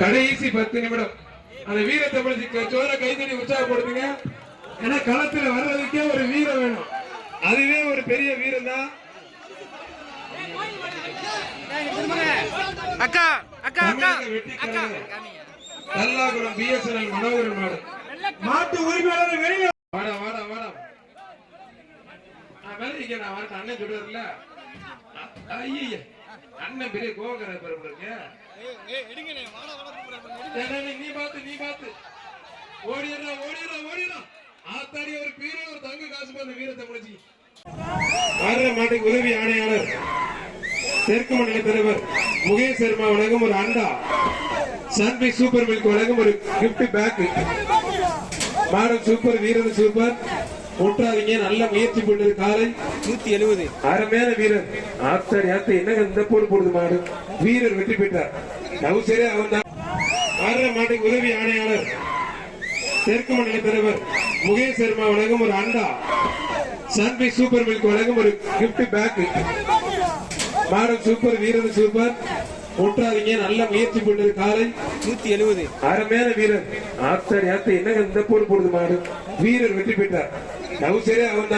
கடைசி பத்து நிமிடம். அந்த வீர தமிழ் சோழ கைத்தடி உற்சாகப்படுத்துங்க. ஏன்னா களத்துல வர்றதுக்கே ஒரு வீரம் வேணும். அதுவே ஒரு பெரிய வீரம் தான் அக்கா அக்கா. அக்கா வெற்றிக்காரர் தல்லாகுளம் பிஎஸ்என்எல் மனோகரன் மாடு. மாட்டு உரிமையாளர் வெளியே வாடா வாடா வாடா. நான் விலகிக்க நான் வரேன் அண்ணன் சொல்றாருல்ல. ஐய அண்ணன் பெரிய கோகர பெருமைக்கு நீ பார்த்து நீ பார்த்து ஓடிடுறா ஓடிடுறா ஓடிடுறா. ஆத்தாடி ஒரு பீர ஒரு தங்க காசு பண்ண வீரத்தை முடிச்சு. வர்ற மாட்டுக்கு உதவி ஆணையாளர். தெற்கு மண்டல தலைவர் முகேஷ் சர்மா வழங்கும் ஒரு அண்டா. சன்பி சூப்பர் மில்க் வழங்கும் ஒரு gift பேக் மாடல் சூப்பர் வீரன் சூப்பர். முட்டாதீங்க நல்ல முயற்சி பண்ணது காலை. நூத்தி எழுபது அருமையான வீரர். ஆத்தாடி ஆத்த என்னங்க இந்த போடு போடுது மாடு. வீரர் வெற்றி பெற்றார். லவ் சரி அவன் தான். மாட்டுக்கு உதவி ஆணையாளர். தெற்கு மண்டல தலைவர் முகேஷ் சர்மா வழங்கும் ஒரு அண்டா. சன்பி சூப்பர் மில்க் வழங்கும் ஒரு gift பேக் மாடல் சூப்பர் வீரன் சூப்பர். முட்டாதீங்க நல்ல முயற்சி பண்ணது காலை. நூத்தி எழுபது அருமையான வீரர். ஆத்தாடி ஆத்த என்ன இந்த போர் போடுது மாடு. வீரர் வெற்றி பெற்றார். லவ் சரி அவன் தான்